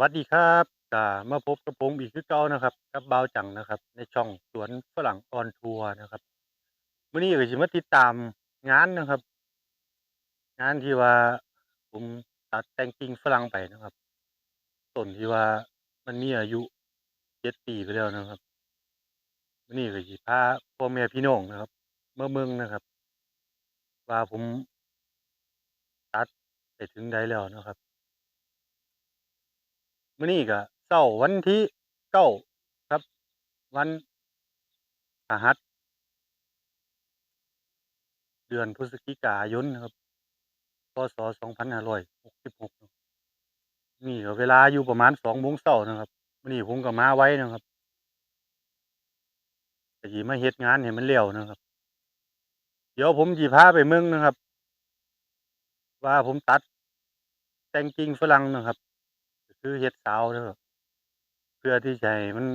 วัสดีครับก็มาพบกับผมอีกคือเก่านะครับกับบ่าวจังนะครับ ในช่องสวนฝรั่งออนทัวร์นะครับมื้อนี้ก็สิมาติดตามงานนะครับ งานที่ว่าผมตัดแต่งกิ่งฝรั่งไปนะครับต้นที่ว่ามันมีอายุ7ปีไปแล้วนะครับมื้อนี้ก็สิพาพ่อแม่พี่น้องนะครับเมาเบิ่งนะครับ ว่าผมตัดไปถึงใดแล้วนะครับ มื้อนี้ก็เช้าวันที่เก้าครับ วันพฤหัสเดือนพฤศจิกายนครับพศ2566ครับหกนี่ก็เวลาอยู่ประมาณ2โมงเช้านะครับมื้อนี้ผมก็มาไว้นะครับก็สิมาเฮ็ดงานให้มันแล้วนะครับ เดี๋ยวผมสิพาไปเบิ่งนะครับ ว่าผมตัดแต่งกิ่งฝรั่งนะครับ คือเฮ็ดสาวเด้อเพื่อที่จะให้มัน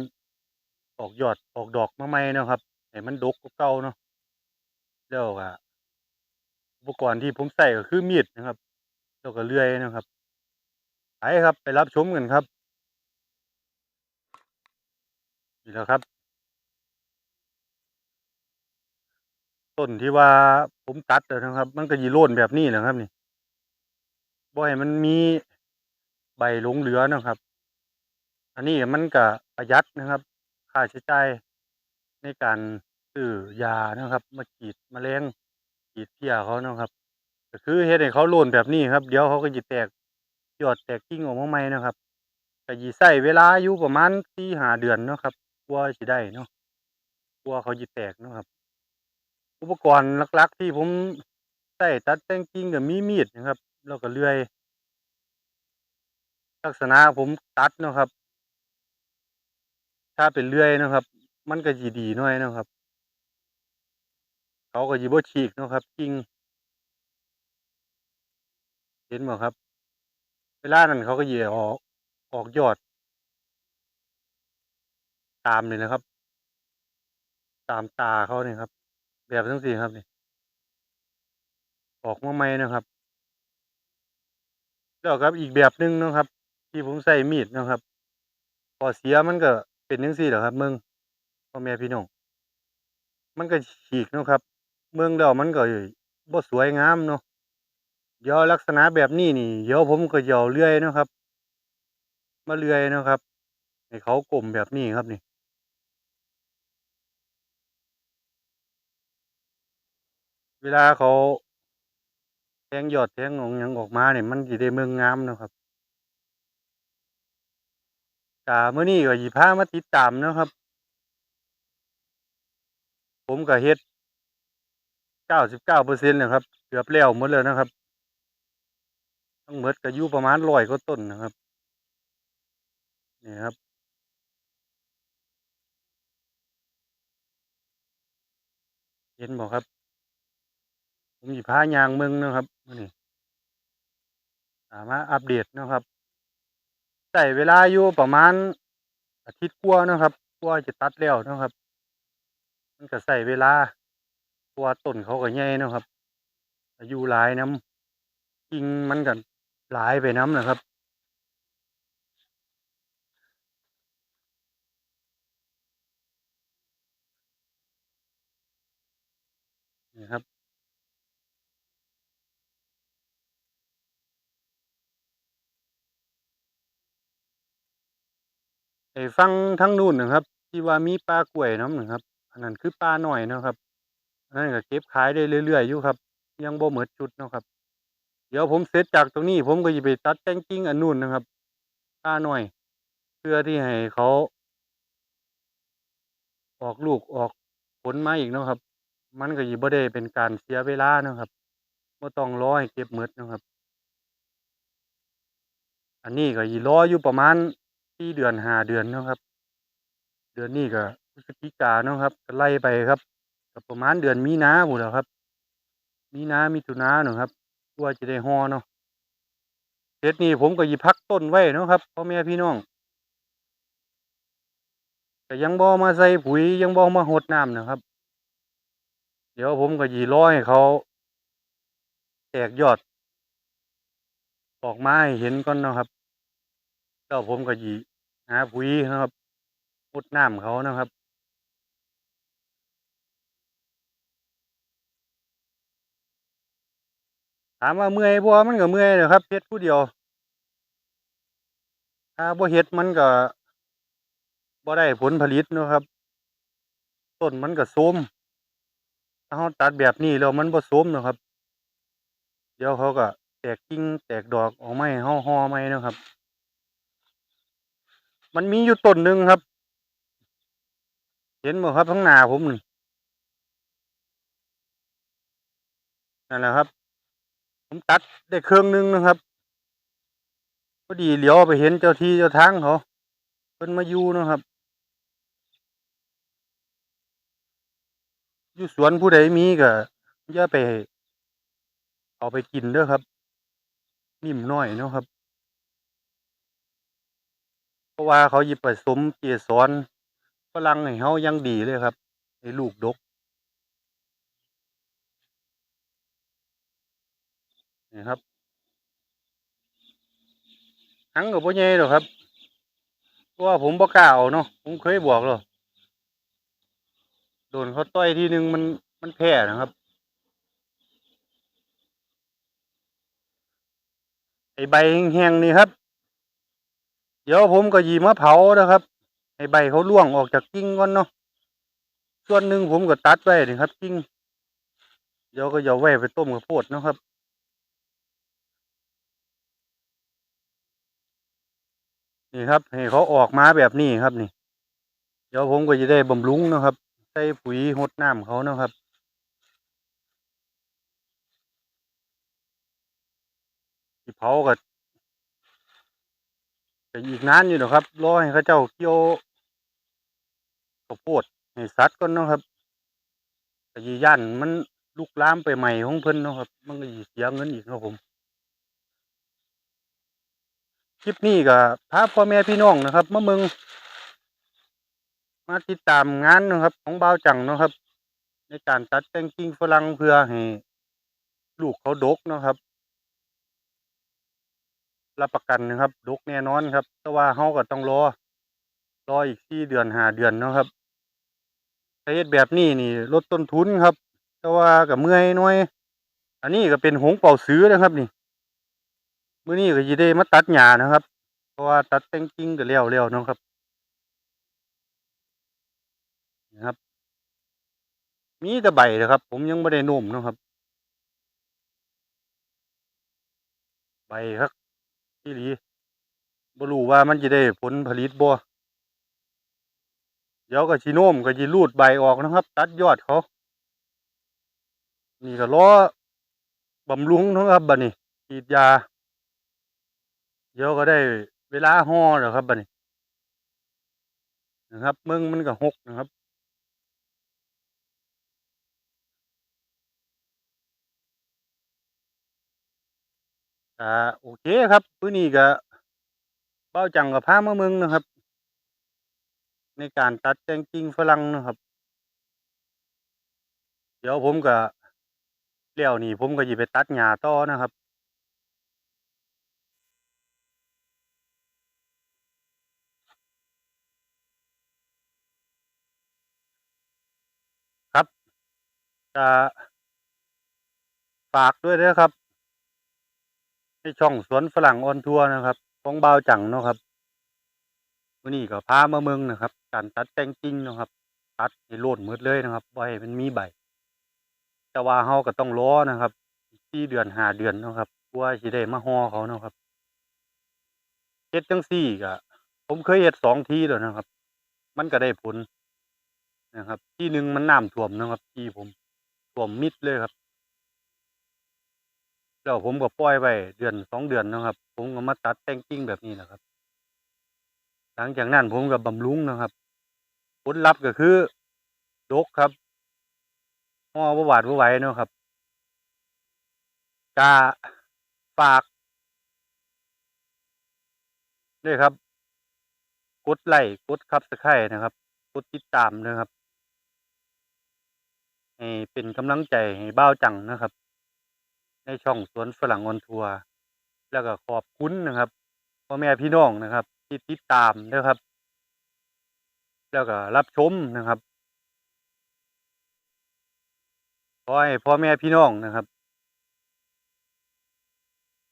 ออกยอดออกดอกมาใหม่เนาะครับให้มันดกกว่าเก่าเนาะแล้วก็อุปกรณ์ที่ผมใช้ก็คือมีดนะครับแล้วก็เลื่อยนะครับไปครับไปรับชมกันครับนี่แล้วครับต้นที่ว่าผมตัดนะครับ มันก็สิโล่นแบบนี้แหละครับนี่บ่ให้มันมี ใบหลงเหลือนะครับ อันนี้มันก็ประหยัดนะครับ ค่าใช้จ่ายในการซื้อยานะครับ มาฉีดมแมลงฉีดเพี้ยเขานะครับก็คือเฮ็ดให้เขาโล่นแบบนี้ครับ เดี๋ยวเขาก็สิแตกยอดแตกกิ่งออกมาใหม่นะครับก็สิใช้เวลาอยู่ประมาณ4-5เดือนนะครับกว่าสิได้เนาะกว่าเขาสิแตกนะครับ อุปกรณ์หลักๆที่ผมใช้ตัดแต่งกิ่งก็มีมีดนะครับ แล้วก็เลื่อย ลักษณะผมตัดเนาะครับ ถ้าเป็นเลื่อยเนาะครับ มันก็สิดีหน่อยเนาะครับ เขาก็สิบ่ฉีกเนาะครับกิ่งเห็นบ่ครับ เวลานั้นเขาก็สิออกออกยอด ตามนี่แหละครับ ตามตาเขาเนี่ยครับ แบบจั่งซี้ครับนี่ออกมาใหม่นะครับแล้วครับอีกแบบหนึ่งนะครับ ที่ผมใช้มีดนะครับข้อเสียมันก็เป็นจั่งซี้แหละครับเบิ่งพ่อแม่พี่น้องมันก็ฉีกนะครับเบิ่งแล้วมันก็บ่สวยงามเนาะเดี๋ยวลักษณะแบบนี้นี่เดี๋ยวผมก็จะเอาเลื่อยนะครับ มาเลื่อยนะครับให้เขากลมแบบนี้ครับนี่เวลาเขาแทงยอดแทงของยังออกมาเนี่ยมันสิได้เบิ่งงามนะครับ ก็มื้อนี้ก็สิพามาติดตามนะครับ ผมก็เฮ็ด99%แล้วครับ เกือบแล้วหมดแล้วนะครับ ทั้งหมดก็อยู่ประมาณ100กว่าต้นนะครับ นี่ครับเห็นบ่ครับ ผมสิพายางเบิ่งนะครับนี้อ่ามารถอัปเดตนะครับ ใส่เวลาอยู่ประมาณอาทิตย์กว่านะครับกว่าจะตัดแล้วนะครับ มันก็ใส่เวลาเพราะว่าต้นเขาก็ใหญ่เนาะครับอายุหลายน้ำกิ่งมันก็หลายไปน้ำนะครับ ไอ้ฝั่งทางนู้นน่ะครับ ที่ว่ามีป่ากล้วยนำน่ะครับ อันนั้นคือป่าหน้อยเนาะครับอันนั้นก็เก็บขายได้เรื่อยๆอยู่ครับ ยังบ่หมดชุดเนาะครับ เดี๋ยวผมเสร็จจากตรงนี้ ผมก็สิไปตัดแต่งกิ่งอันนู้นนะครับป่าหน้อย เพื่อที่ให้เขา ออกลูกออกผลมาอีกเนาะครับ มันก็สิบ่ได้เป็นการเสียเวลาเนาะครับบ่ต้องรอให้เก็บหมดเนาะครับ อันนี้ก็สิรออยู่ประมาณ 4เดือน5เดือนเนาะครับ เดือนนี้ก็พฤศจิกาเนาะครับก็ไล่ไปครับก็ประมาณเดือนมีนาพู้นแล้วครับ มีนามิถุนาเนาะครับกว่าจะได้ห่อเนาะเสร็จนี่ผมก็สิพักต้นไว้เนาะครับพ่อแม่พี่น้องก็ยังบ่มาใส่ปุ๋ยยังบ่มารดน้ำนะครับ เดี๋ยวผมก็สิรอให้เขาแตกยอดออกมาให้เห็นก่อนเนาะครับ แล้วผมก็ยีหาปุ๋ยนะครับรดน้ำเขานะครับ ถามว่าเมื่อยบ่มันก็เมื่อยแหละครับเฮ็ดผู้เดียว ถ้าบ่เฮ็ดมันก็บ่ได้ผลผลิตนะครับ ต้นมันก็โทมถ้าเราตัดแบบนี้แล้วมันบ่โทมนะครับ เดี๋ยวเขาก็แตกกิ่งแตกดอกออกไม้ห่อใหม่เนะครับ มันมีอยู่ต้นหนึ่งครับ เห็นบ่ครับข้างหน้าผมนี่นั่นแหละครับ ผมตัดได้เครื่องหนึงนะครับพอดีเหลียวไปเห็นเจ้าที่เจ้าทางเขาเพิ่นมาอยู่นะครับอยู่สวนผู้ใดมีก็อย่าไป เอาไปกินเด้อครับ นิ่มน้อยเนาะครับ ราะว่าเขาหยิบผสมเกสรฝรั่งให้เฮาอยังดีเลยครับให้ลูกดกนี่ครับหังกับพ่อใหญ่หรอกครับเพราะว่าผมบ่กล้าเอาเนาะผมเคยบอกแล้วโดนเขาต่อยทีนึงมันมันแพ้นะครับไอใบแห้งๆนี่ครับ เดี๋ยวผมก็หยีมาเผานะครับไอใบเขาล่วงออกจากกิ่งก่อนเนาะส่วนหนึ่งผมก็ตัดไว้นี่ครับกิ่งเดี๋ยวก็จะเอาไว้ไปต้มกับโพดนะครับนี่ครับให้เขาออกมาแบบนี้ครับนี่ เดี๋ยวผมก็จะได้บำรุงนะครับใส่ปุ๋ยหดน้ำเขานะครับที่เผาก็จะอีกนานอยู่นะครับรอให้เขาเจ้าเกี่ยวข้าวโพดให้สัตว์ก่อนนะครับก็ยีย่านมันลุกลามไปใหม่ของเพิ่นนะครับ มันก็เสียเงินอีกเนาะผมคลิปนี้ก็พาพ่อแม่พี่น้องนะครับมาเมืองมาติดตามงานนะครับ ของบ่าวจังนะครับ ในการตัดแต่งกิ่งฝรั่งเพื่อให้ลูกเขาดกนะครับ รับประกันนะครับ ดกแน่นอนครับ แต่ว่าเฮาก็ต้องรอ รออีกสี่เดือนหาเดือนนะครับถ้าเฮ็ดแบบนี้นี่ลดต้นทุนครับ แต่ว่าก็เมื่อยน่อย อันนี้ก็เป็นหงเป่าซื้อนะครับนี่เมื้อนี้ก็สิได้มาตัดหญ้านะครับ เพราะว่าตัดแต่งกิ่งก็แล้วแล้วนะครับนะครับ มีแต่ใบนะครับ ผมยังบ่ได้โน้มนะครับ ใบครับ อีหลีบ่รู้ว่ามันจะได้ผลผลิตบ่เดี๋ยวก็สิโนมก็สิรูดใบออกนะครับ ตัดยอดเขา นี่ก็รอบำรุงนะครับบัดนี้ฉีดยา เดี๋ยวก็ได้เวลาห่อแล้วครับบัดนี้นะครับมึงมันก็หกนะครับ อ่าโอเคครับมื้นี้ก็เบ้าจังก็พามาเมืองนะครับ ในการตัดแต่งกิ่งฝรั่งนะครับ เดี๋ยวผมก็แล้วนี่ผมก็สิไปตัดหญ้าต่อนะครับครับจะฝากด้วยนะครับ ในช่องสวนฝรั่งออนทัวร์นะครับของเบาจังเนาะครับวันนี้ก็พามาเมืองนะครับ การตัดแต่งกิ่งเนาะครับ ตัดให้โล่นหมดเลยนะครับให้มันมีใบ แต่ว่าเฮาก็ต้องรอนะครับสี่เดือนหาเดือนนะครับกว่าสิได้มาห่อเขาเนาะครับเฮ็ดจังซี่ก็ผมเคยเฮ็ดสองทีแล้วนะครับ มันก็ได้ผลนะครับ ที่หนึ่งมันน้ำท่วมนะครับ ที่ผมท่วมมิดเลยครับ แล้วผมก็ปล่อยไว้เดือนสองเดือนนะครับ ผมก็มาตัดแต่งกิ่งแบบนี้แหละครับ หลังจากนั้นผมก็บำรุงนะครับ ผลลัพธ์ก็คือดกครับห่อบ่หวาดบ่ไหวเนาะครับกาฝากด้วยครับ กดไลค์กดซับสไครนะครับ กดติดตามนะครับให้เป็นกำลังใจให้บ่าวจังนะครับ ในช่องสวนฝรั่งออนทัวร์แล้วก็ขอบคุณนะครับพ่อแม่พี่น้องนะครับ ที่ติดตามนะครับ แล้วก็รับชมนะครับขอให้พ่อแม่พี่น้องนะครับ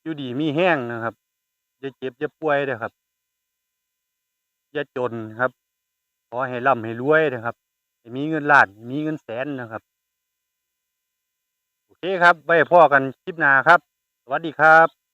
อยู่ดีมีแห้งนะครับอย่าเจ็บอย่าป่วยนะครับอย่าจนครับขอให้ร่ำให้รวยนะครับ มีเงินล้าน มีเงินแสนนะครับ เคครับไว้พ่อกันคลิปหน้าครับ สวัสดีครับ